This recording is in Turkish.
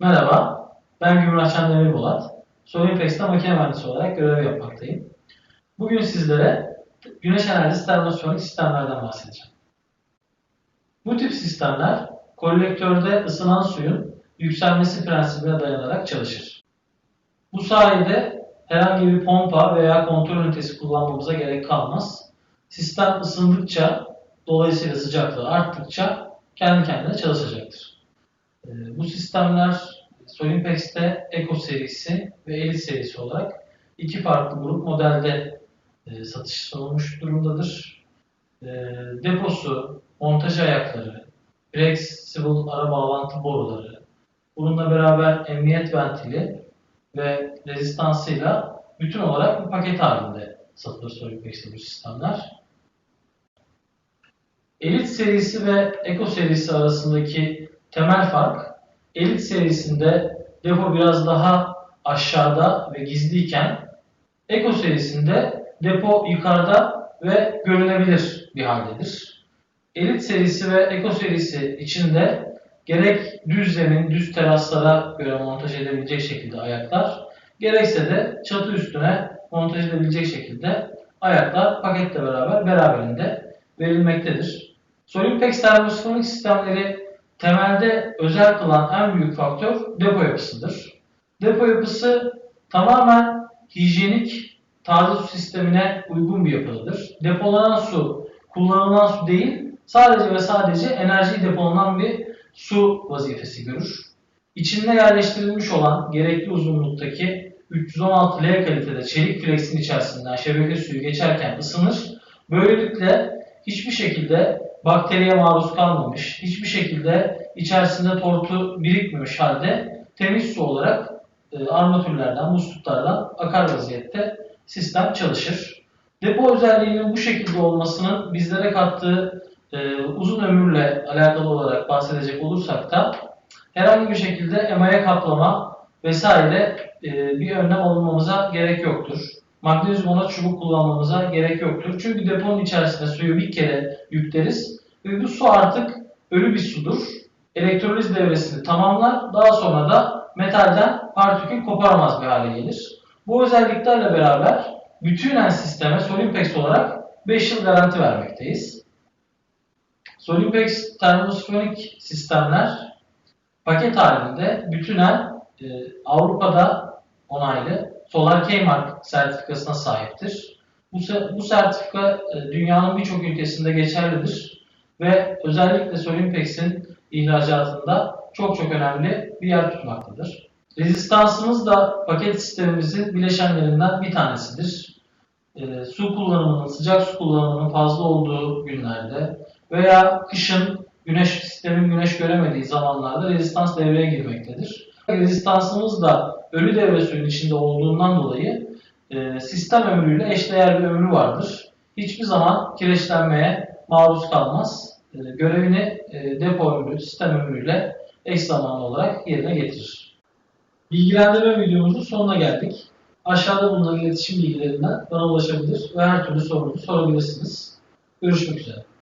Merhaba, ben Gümrahçan Demirbolat. Solinpex'te makine mühendisi olarak görev yapmaktayım. Bugün sizlere güneş enerjisi termosonik sistemlerden bahsedeceğim. Bu tip sistemler kolektörde ısınan suyun yükselmesi prensibine dayanarak çalışır. Bu sayede herhangi bir pompa veya kontrol ünitesi kullanmamıza gerek kalmaz. Sistem ısındıkça, dolayısıyla sıcaklığı arttıkça kendi kendine çalışacaktır. Ee, Bu sistemler Solimpex'te Eco serisi ve Elite serisi olarak iki farklı grup modelde e, satış sunulmuş durumdadır. E, deposu, montaj ayakları, flexible ara bağlantı boruları, bununla beraber emniyet ventili ve rezistansıyla bütün olarak bir paket halinde satılır Solimpex'te bu sistemler. Elite serisi ve Eco serisi arasındaki temel fark Elite serisinde depo biraz daha aşağıda ve gizliyken Eco serisinde depo yukarıda ve görünebilir bir haldedir. Elite serisi ve Eco serisi içinde gerek düz zemin, düz teraslara göre montaj edebilecek şekilde ayaklar, gerekse de çatı üstüne montaj edebilecek şekilde ayaklar paketle beraber beraberinde verilmektedir. Solimpex termosifonik sistemleri temelde özel kılan en büyük faktör depo yapısıdır. Depo yapısı tamamen hijyenik taze su sistemine uygun bir yapıdadır. Depolanan su kullanılan su değil, sadece ve sadece enerji depolanan bir su vazifesi görür. İçinde yerleştirilmiş olan gerekli uzunluktaki 316L kalitede çelik flexin içerisinden şebeke suyu geçerken ısınır. Böylelikle hiçbir şekilde bakteriye maruz kalmamış, hiçbir şekilde içerisinde tortu birikmemiş halde temiz su olarak e, armatürlerden, musluklardan akar vaziyette sistem çalışır. Depo özelliğinin bu şekilde olmasının bizlere kattığı e, uzun ömürle alakalı olarak bahsedecek olursak da herhangi bir şekilde emaye kaplama vesaire e, bir önlem alınmamıza gerek yoktur. Magnezyum ona çubuk kullanmamıza gerek yoktur. Çünkü deponun içerisine suyu bir kere yükleriz ve bu su artık ölü bir sudur. Elektroliz devresini tamamlar. Daha sonra da metalden partikül koparamaz bir hale gelir. Bu özelliklerle beraber bütünen sisteme Solimpex olarak 5 yıl garanti vermekteyiz. Solimpex termosifonik sistemler paket halinde bütünen e, Avrupa'da onaylı Solar Keymark sertifikasına sahiptir. Bu, bu sertifika e, dünyanın birçok ülkesinde geçerlidir ve özellikle Solimpex'in ihracatında çok çok önemli bir yer tutmaktadır. Rezistansımız da paket sistemimizin bileşenlerinden bir tanesidir. E, su kullanımının, sıcak su kullanımının fazla olduğu günlerde veya kışın güneş sistemin güneş göremediği zamanlarda rezistans devreye girmektedir. Rezistansımız da ölü devre suyun içinde olduğundan dolayı e, sistem ömrüyle eşdeğer bir ömrü vardır. Hiçbir zaman kireçlenmeye maruz kalmaz. E, görevini e, depo ömrü, sistem ömrüyle eş zamanlı olarak yerine getirir. Bilgilendirme videomuzun sonuna geldik. Aşağıda bulunan iletişim bilgilerinden bana ulaşabilir ve her türlü sorunuzu sorabilirsiniz. Görüşmek üzere.